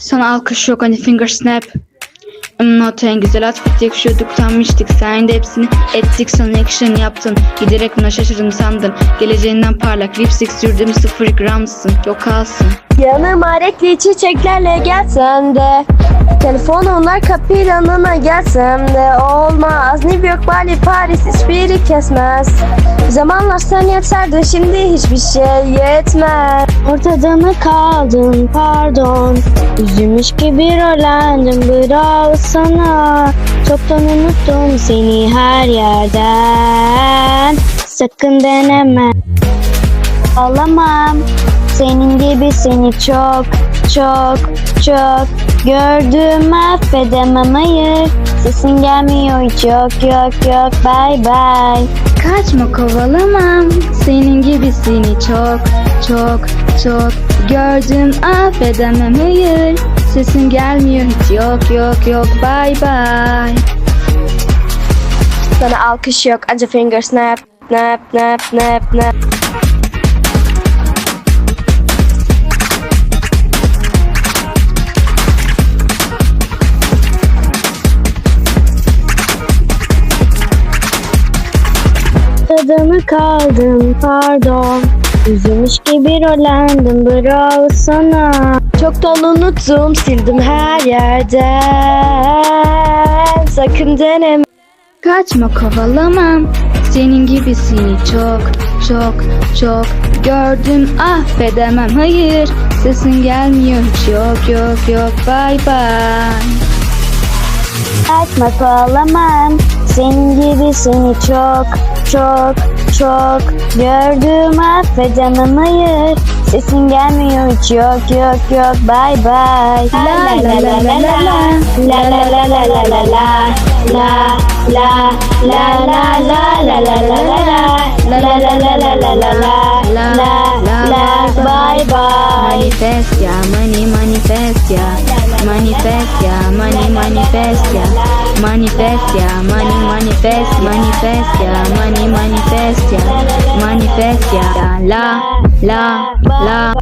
Sana alkış yok hani finger snap. Not en güzel outfit yakışıyorduk tanmıştık Sen de hepsini ettik sonra action yaptın. Giderek buna şaşırdım sandın. Geleceğinden parlak lipstick sürdüm sıfır gramsın. Yok kalsın Yanıma renkli çiçeklerle gelsen de Telefonunla kapılarına gelsem de Olmaz. New York, Bali, Paris hiçbiri kesmez. Zamanlar sen yetserdin şimdi hiçbir şey yetmez. Ortada mı kaldın? Pardon. Üzülmüş gibi rollendim bravo sana. Çoktan unuttum seni her yerden. Sakın deneme. Ağlamam senin gibi seni çok çok çok gördüm. Affedemem hayır. Sesin gelmiyor hiç. Yok yok yok. Bye bye. Kaçma kovalamam. Senin gibisini çok çok çok Gördüm. Affedemem hayır. Sesin gelmiyor hiç. Yok yok yok. Bye bye. Sana alkış yok. Anca finger snap snap snap snap snap Tadımı kaldım pardon. Üzülmüş gibi rollendim bravo sana. Çoktan unuttum sildim her yerden Sakın deneme. Kaçma kovalamam Senin gibisini çok çok çok. Gördüm affedemem hayır. Sesin gelmiyor hiç yok yok yok. Bye bye Kaçma kovalamam Senin gibi seni çok çok çok Gördüm affedemem hayır Sesin gelmiyor hiç yok yok yok bye La la la la la la La la la la la la la La la la la la la la la la La la la la la la la la La la bye bye Manifest ya money manifest ya Manifest ya money manifest ya Manifest ya money manifest manifest ya money manifest ya Manifest la la la